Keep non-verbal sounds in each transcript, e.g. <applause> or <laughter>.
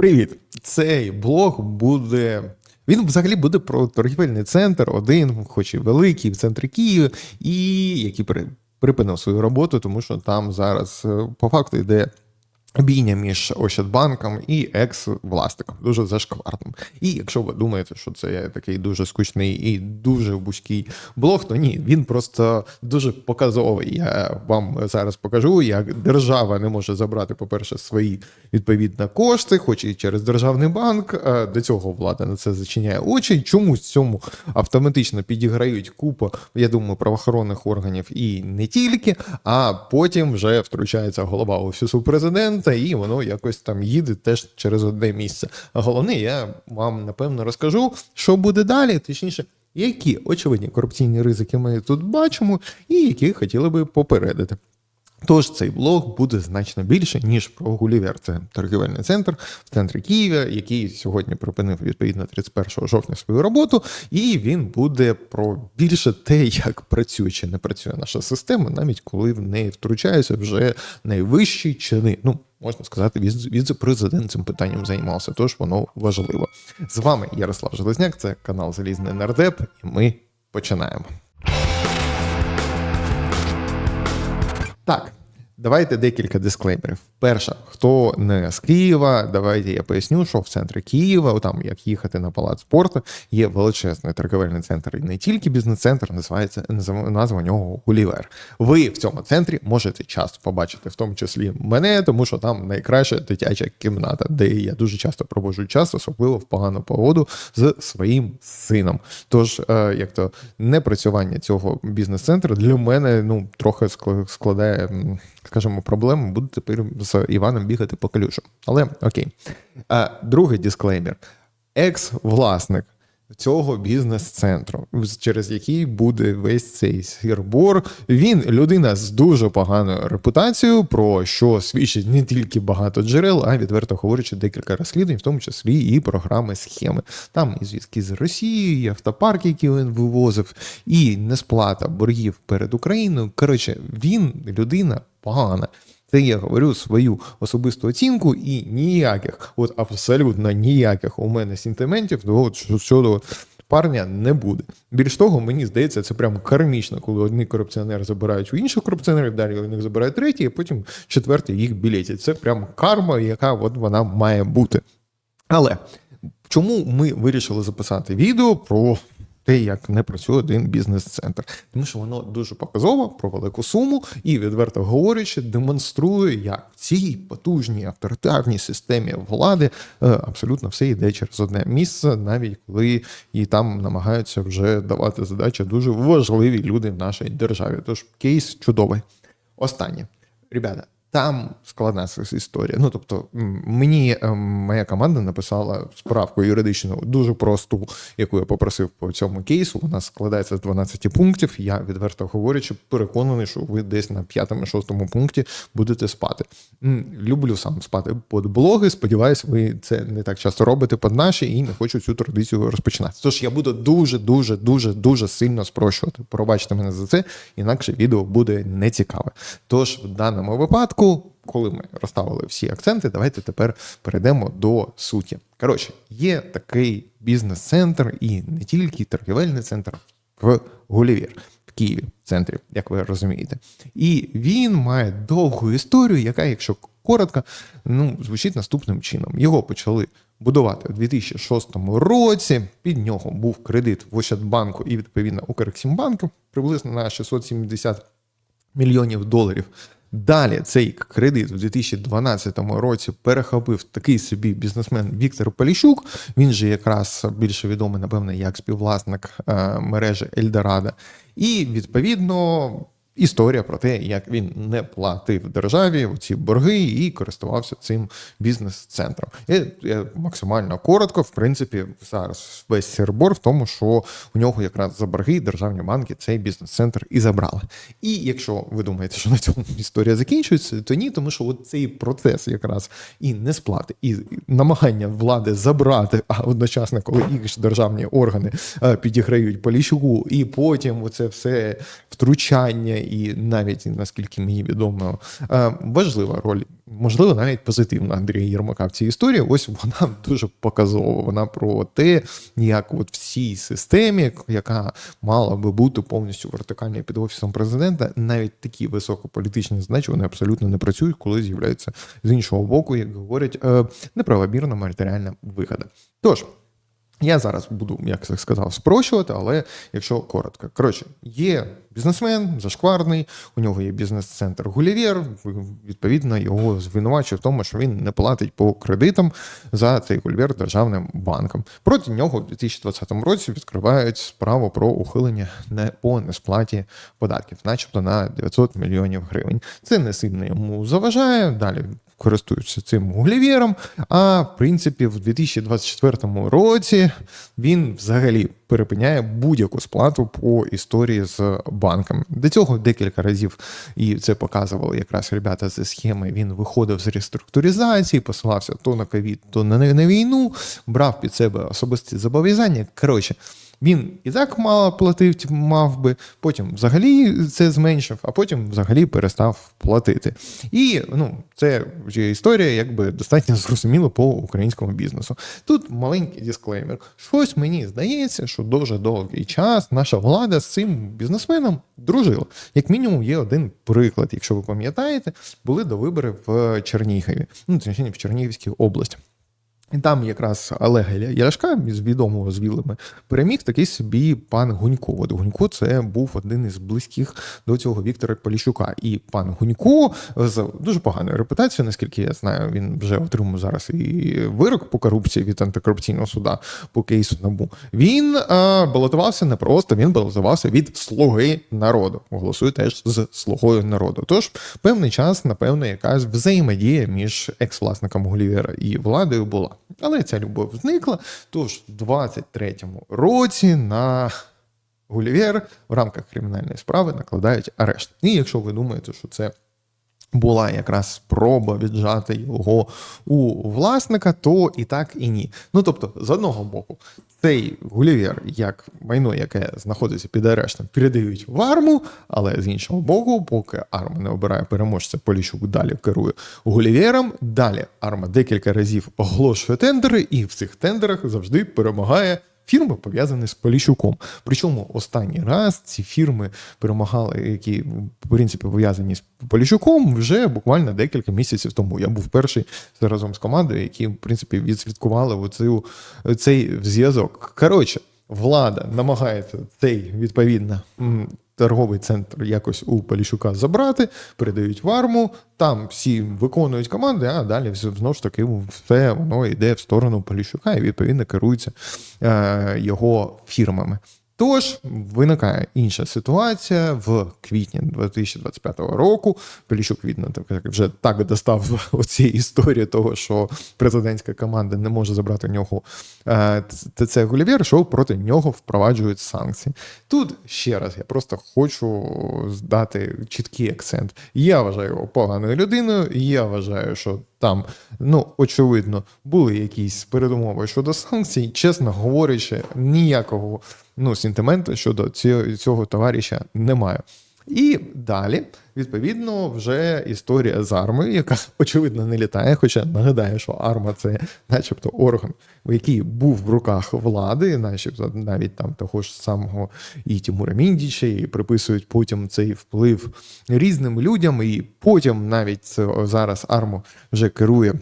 Привіт! Цей блог буде. Він взагалі буде про торгівельний центр, один, хоч і великий, в центрі Києва, і який при- припинив свою роботу, тому що там зараз е, по факту йде бійня між Ощадбанком і екс-власником, дуже зашкварним. І якщо ви думаєте, що це такий дуже скучний і дуже вузький блог, то ні, він просто дуже показовий. Я вам зараз покажу, як держава не може забрати, по-перше, свої відповідно кошти, хоч і через державний банк. До цього влада на це зачиняє очі. Чомусь цьому автоматично підіграють купа, я думаю, правоохоронних органів і не тільки. А потім вже втручається голова офісу президента, і воно якось там їде теж через одне місце. А головне, я вам напевно розкажу, що буде далі, точніше. Які очевидні корупційні ризики ми тут бачимо, і які хотіли би попередити. Тож цей блог буде значно більше, ніж про Гулівер. Це торгівельний центр в центрі Києва, який сьогодні припинив відповідно 31 жовтня свою роботу, і він буде про більше те, як працює чи не працює наша система, навіть коли в неї втручаються вже найвищі чини. Ну, можна сказати, віце- віце-президент цим питанням займався, тож воно важливо. З вами Ярослав Железняк, це канал Залізний Нардеп, і ми починаємо. Так, давайте декілька дисклеймерів. Перша, хто не з Києва, давайте я поясню, що в центрі Києва, там як їхати на палац спорту, є величезний торговельний центр, і не тільки бізнес-центр, називається назва нього Гулівер. Ви в цьому центрі можете часто побачити, в тому числі мене, тому що там найкраща дитяча кімната, де я дуже часто проводжу час, особливо в погану погоду з своїм сином. Тож, е, як то непрацювання цього бізнес-центру для мене ну трохи скла- складає, скажімо, проблеми Буду тепер з Іваном бігати по калюшам. Але окей. Другий дисклеймер: екс-власник. Цього бізнес-центру, через який буде весь цей сірбор. Він людина з дуже поганою репутацією, про що свідчить не тільки багато джерел, а відверто говорячи, декілька розслідувань, в тому числі і програми схеми. Там і зв'язки з Росією, і автопарки, які він вивозив, і несплата боргів перед Україною. Коротше, він людина погана. Це я говорю свою особисту оцінку, і ніяких, от абсолютно ніяких у мене сентиментів до що- щодо парня не буде. Більш того, мені здається, це прям кармічно, коли одні корупціонери забирають у інших корупціонерів, далі у них забирають треті, а потім четвертий їх білетять. Це прям карма, яка от вона має бути. Але чому ми вирішили записати відео про те, як не працює один бізнес-центр? Тому що воно дуже показово про велику суму і, відверто говорячи, демонструє, як в цій потужній авторитарній системі влади е, абсолютно все йде через одне місце, навіть коли і там намагаються вже давати задачі дуже важливі люди в нашій державі. Тож кейс чудовий. Останнє. Ребята, там складна історія. Ну тобто, мені ем, моя команда написала справку юридичну дуже просту, яку я попросив по цьому кейсу. Вона складається з 12 пунктів. Я відверто говорячи, переконаний, що ви десь на п'ятому-шостому пункті будете спати. Люблю сам спати під блоги. Сподіваюсь, ви це не так часто робите під наші і не хочу цю традицію розпочинати. Тож я буду дуже, дуже, дуже, дуже сильно спрощувати. Пробачте мене за це, інакше відео буде нецікаве. Тож в даному випадку, коли ми розставили всі акценти, давайте тепер перейдемо до суті. Коротше, є такий бізнес-центр і не тільки торгівельний центр в Гулівір. Києві, в центрі, як ви розумієте, і він має довгу історію, яка, якщо коротко, ну звучить наступним чином. Його почали будувати у 2006 році. Під нього був кредит в Ощадбанку і відповідно Укрексімбанку приблизно на 670 мільйонів доларів. Далі цей кредит у 2012 році перехопив такий собі бізнесмен Віктор Поліщук. Він же якраз більше відомий, напевне, як співвласник е, мережі Ельдорадо. І відповідно. Історія про те, як він не платив державі ці борги і користувався цим бізнес-центром. Я, я максимально коротко, в принципі, зараз весь сербор в тому, що у нього якраз за борги державні банки цей бізнес-центр і забрали. І якщо ви думаєте, що на цьому історія закінчується, то ні, тому що от цей процес якраз і несплати, і намагання влади забрати, а одночасно, коли їх державні органи е, підіграють Поліщуку, і потім оце все втручання і навіть наскільки мені відомо, е, важлива роль, можливо, навіть позитивна Андрія Єрмака в цій історії. Ось вона <laughs> дуже показова. Вона про те, як от в цій системі, яка мала би бути повністю вертикальною під офісом президента, навіть такі високополітичні задачі вони абсолютно не працюють, коли з'являються з іншого боку, як говорять, е, неправомірна матеріальна вигода. Тож. Я зараз буду, як я сказав, спрощувати, але якщо коротко. Коротше, є бізнесмен, зашкварний, у нього є бізнес-центр Гулівєр. Відповідно, його звинувачує в тому, що він не платить по кредитам за цей Гулівєр державним банком. Проти нього в 2020 році відкривають справу про ухилення не по несплаті податків, начебто на 900 мільйонів гривень. Це не сильно йому заважає. Далі користуються цим гулівєром. А в принципі, в 2024 році він взагалі перепиняє будь-яку сплату по історії з банком. До цього декілька разів і це показували якраз ребята зі схеми. Він виходив з реструктуризації, посилався то на ковід, то на війну, брав під себе особисті зобов'язання. Коротше. Він і так мало платив, мав би, потім взагалі це зменшив, а потім взагалі перестав платити. І ну, це вже історія, якби достатньо зрозуміла по українському бізнесу. Тут маленький дисклеймер. Щось мені здається, що дуже довгий час наша влада з цим бізнесменом дружила. Як мінімум, є один приклад. Якщо ви пам'ятаєте, були до виборів в Чернігові, ну точніше в Чернігівській області. І там якраз Олега Яшка з відомого з вілими переміг такий собі пан Гунько. От Гунько це був один із близьких до цього Віктора Поліщука. І пан Гунько з дуже поганою репутацією, наскільки я знаю, він вже отримав зараз і вирок по корупції від антикорупційного суда по кейсу набу. Він а, балотувався не просто, він балотувався від слуги народу. Голосує теж з слугою народу. Тож певний час, напевно, якась взаємодія між екс-власником Гулівера і владою була. Але ця любов зникла. Тож в 23-му році на Гулівер в рамках кримінальної справи накладають арешт. І якщо ви думаєте, що це була якраз спроба віджати його у власника, то і так, і ні. Ну тобто, з одного боку, цей Гулівер, як майно, яке знаходиться під арештом, передають в арму, але з іншого боку, поки арма не обирає переможця, Поліщук далі керує Гулівером. Далі арма декілька разів оголошує тендери, і в цих тендерах завжди перемагає фірми пов'язані з Поліщуком. Причому останній раз ці фірми перемагали, які в принципі пов'язані з Поліщуком, вже буквально декілька місяців тому. Я був перший разом з командою, які в принципі відслідкували оцю, цей зв'язок. Коротше, влада намагається цей відповідно торговий центр якось у Поліщука забрати, передають в арму, там всі виконують команди, а далі знову ж таки все воно йде в сторону Поліщука і відповідно керується е, його фірмами. Тож виникає інша ситуація в квітні 2025 року. Поліщук, видно, вже так достав <laughs> оці історії того, що президентська команда не може забрати у нього е, ТЦ Гулівєр, що проти нього впроваджують санкції. Тут ще раз я просто хочу здати чіткий акцент. Я вважаю його поганою людиною. Я вважаю, що там, ну очевидно, були якісь передумови щодо санкцій, чесно говорячи, ніякого ну, сентименту щодо цього, товариша немає. І далі, відповідно, вже історія з армою, яка очевидно не літає. Хоча нагадаю, що арма це, начебто, орган, який був в руках влади, начебто навіть там того ж самого і Тимура Міндіча, і приписують потім цей вплив різним людям. І потім навіть зараз арму вже керує.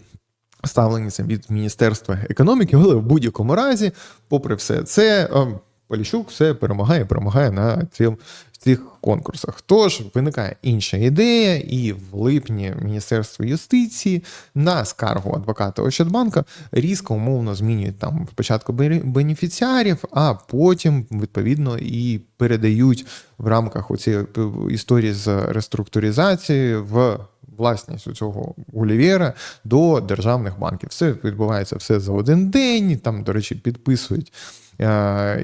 Ставленицям від Міністерства економіки, але в будь-якому разі, попри все це, ем, Поліщук все перемагає, перемагає на цим, цих конкурсах. Тож виникає інша ідея, і в липні Міністерство юстиції на скаргу адвоката Ощадбанка різко умовно змінюють там спочатку бенефіціарів, а потім відповідно і передають в рамках цієї історії з реструктуризацією в. Власність у цього Гулівєра до державних банків. Все відбувається все за один день. Там, до речі, підписують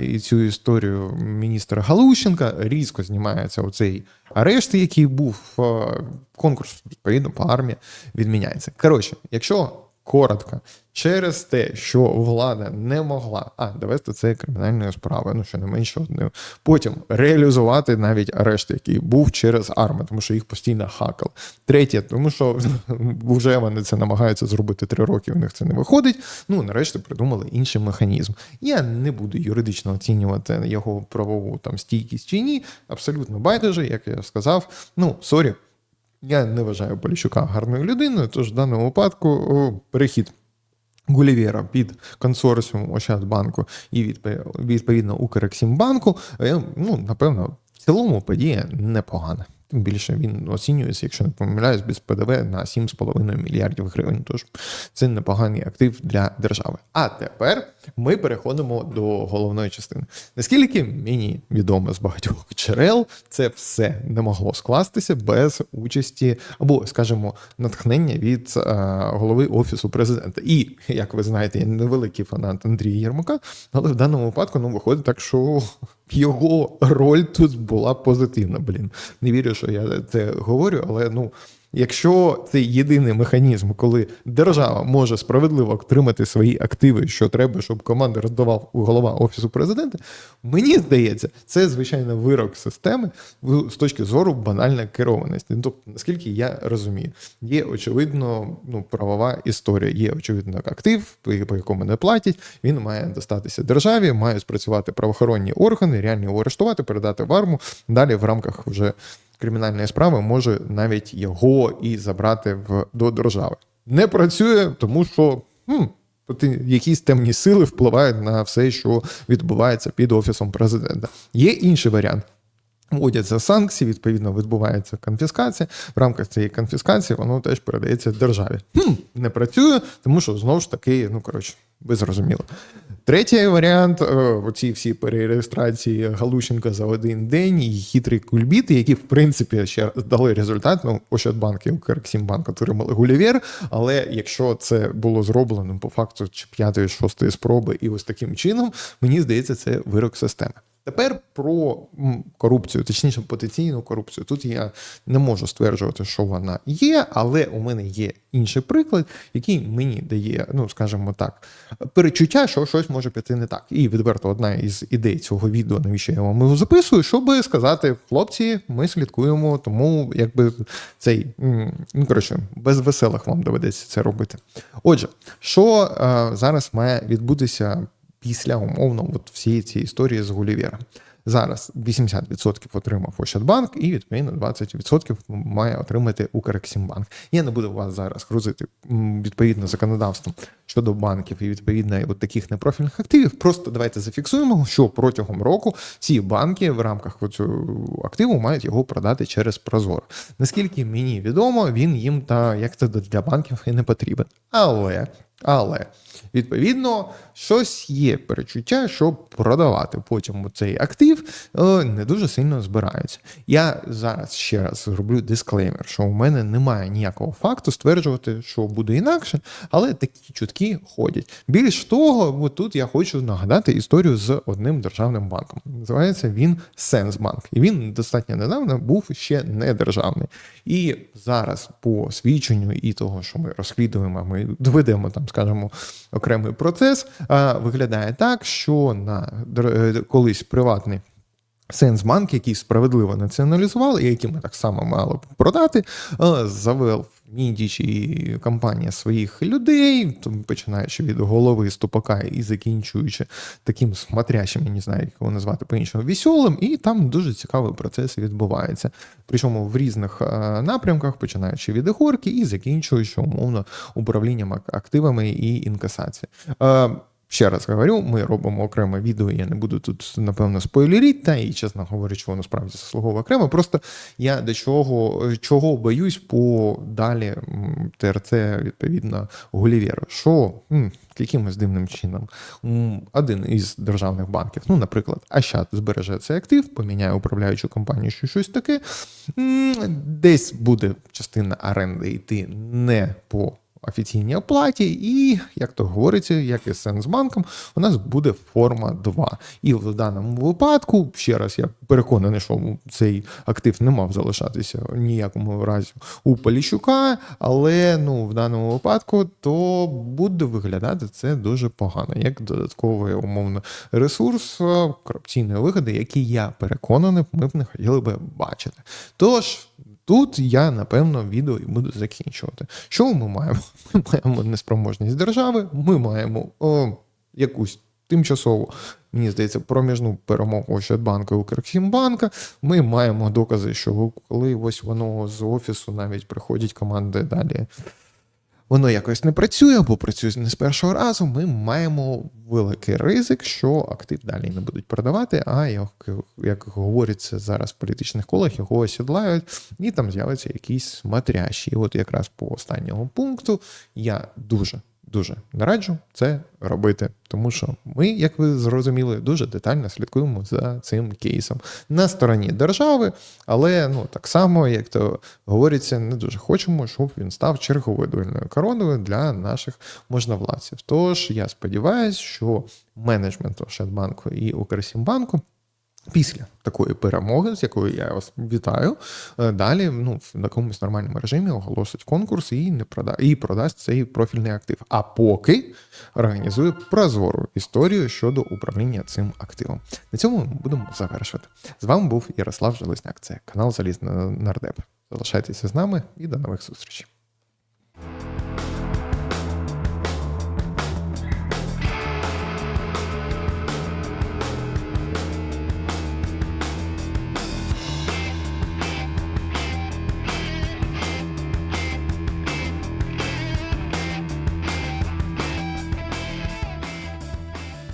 і цю історію міністра Галущенка різко знімається оцей арешт, який був конкурс відповідно по армії відміняється. Коротше, якщо коротко. Через те, що влада не могла а довести це кримінальною справою, ну що не менше одним. Потім реалізувати навіть арешт, який був через арми, тому що їх постійно хакали. Третє, тому що <laughs> вже вони це намагаються зробити три роки. У них це не виходить. Ну нарешті придумали інший механізм. Я не буду юридично оцінювати його правову там стійкість чи ні. Абсолютно байдуже, як я сказав. Ну сорі, я не вважаю Поліщука гарною людиною. Тож в даному випадку перехід. Гулівєра під консорціум Ощадбанку і відповідно Укрексімбанку, е, ну, напевно, в цілому подія непогана. Тим більше він оцінюється, якщо не помиляюсь, без ПДВ на 7,5 мільярдів гривень. Тож це непоганий актив для держави. А тепер ми переходимо до головної частини. Наскільки мені відомо з багатьох джерел, це все не могло скластися без участі або, скажімо, натхнення від е, голови офісу президента. І як ви знаєте, я невеликий фанат Андрія Єрмака, але в даному випадку ну виходить так, що його роль тут була позитивна. Блін, не вірю, що я це говорю, але ну. Якщо це єдиний механізм, коли держава може справедливо отримати свої активи, що треба, щоб команда роздавав голова офісу президента, мені здається, це звичайно вирок системи з точки зору банальної керованості. Ну, тобто, наскільки я розумію, є очевидно ну, правова історія, є очевидно актив, по якому не платять. Він має достатися державі, мають спрацювати правоохоронні органи, реально його арештувати, передати в арму. Далі в рамках вже кримінальної справи може навіть його і забрати в до держави. Не працює, тому що хм, якісь темні сили впливають на все, що відбувається під офісом президента. Є інший варіант. Вводяться санкції, відповідно, відбувається конфіскація. В рамках цієї конфіскації воно теж передається державі. Хм, Не працює, тому що знову ж таки, ну коротше, ви зрозуміли. Третій варіант е, оці всі перереєстрації Галущенка за один день і хитрі кульбіти, які в принципі ще дали результат. Ну, Ощадбанк і Укрексімбанк отримали гулівер. Але якщо це було зроблено по факту чи п'ятої, шостої спроби, і ось таким чином, мені здається, це вирок системи. Тепер про корупцію, точніше потенційну корупцію. Тут я не можу стверджувати, що вона є, але у мене є інший приклад, який мені дає, ну скажімо так, перечуття, що щось може піти не так. І відверто одна із ідей цього відео, навіщо я вам його записую, щоб сказати, хлопці, ми слідкуємо, тому якби цей ну коротше, без веселих вам доведеться це робити. Отже, що е, зараз має відбутися після умовно от всієї цієї історії з Гулівера. Зараз 80% отримав Ощадбанк, і відповідно 20% має отримати Укрексімбанк. Я не буду вас зараз грузити відповідно законодавством щодо банків і відповідно от таких непрофільних активів. Просто давайте зафіксуємо, що протягом року ці банки в рамках цього активу мають його продати через Прозоро. Наскільки мені відомо, він їм та як це для банків і не потрібен. Але але відповідно щось є перечуття, що продавати потім цей актив е, не дуже сильно збираються. Я зараз ще раз зроблю дисклеймер, що у мене немає ніякого факту стверджувати, що буде інакше, але такі чутки ходять. Більш того, тут я хочу нагадати історію з одним державним банком. Називається він Сенсбанк, і він достатньо недавно був ще не державний. І зараз, по свідченню і того, що ми розслідуємо, ми доведемо там скажімо, окремий процес, виглядає так, що на е, колись приватний. Сенсбанк, який справедливо націоналізували, і який ми так само мали б продати, завел Мідіч і компанія своїх людей, починаючи від голови ступака і закінчуючи таким смотрящим, я не знаю, як його назвати по-іншому, веселим, і там дуже цікавий процес відбувається. Причому в різних напрямках, починаючи від ігорки і закінчуючи умовно управлінням активами і інкасацією. Ще раз говорю, ми робимо окреме відео, я не буду тут, напевно, спойлерити, та і, чесно говорячи, воно справді заслуговує окремо. Просто я до чого чого боюсь по далі ТРЦ, відповідно, Гулівєру. Що якимось дивним чином один із державних банків, ну, наприклад, Ащад збереже цей актив, поміняє управляючу компанію, що щось таке, десь буде частина оренди йти не по офіційній оплаті, і, як то говориться, як і з Сенсбанком, у нас буде форма 2. І в даному випадку, ще раз, я переконаний, що цей актив не мав залишатися в ніякому разі у Поліщука, але ну, в даному випадку то буде виглядати це дуже погано, як додатковий умовно ресурс е, корупційної вигоди, який я переконаний, ми б не хотіли би бачити. Тож. Тут я напевно відео і буду закінчувати. Що ми маємо? <laughs> Ми маємо неспроможність держави, ми маємо о, якусь тимчасову, мені здається, проміжну перемогу Ощадбанку і Укрхімбанка. Ми маємо докази, що коли ось воно з офісу навіть приходять команди далі. Воно якось не працює або працює не з першого разу. Ми маємо великий ризик, що актив далі не будуть продавати. А як, як говориться зараз в політичних колах, його осідлають, і там з'явиться якийсь смотрящий. І от якраз по останньому пункту я дуже дуже не раджу це робити, тому що ми, як ви зрозуміли, дуже детально слідкуємо за цим кейсом на стороні держави, але ну так само, як то говориться, не дуже хочемо, щоб він став черговою дуельною короною для наших можновладців. Тож я сподіваюся, що менеджмент Ощадбанку і Укрсімбанку. Після такої перемоги, з якою я вас вітаю, е, далі ну, в якомусь нормальному режимі оголосить конкурс і не прода і продасть цей профільний актив. А поки організує прозору історію щодо управління цим активом. На цьому ми будемо завершувати. З вами був Ярослав Железняк. Це канал Залізна Нардеп. Залишайтеся з нами і до нових зустрічей.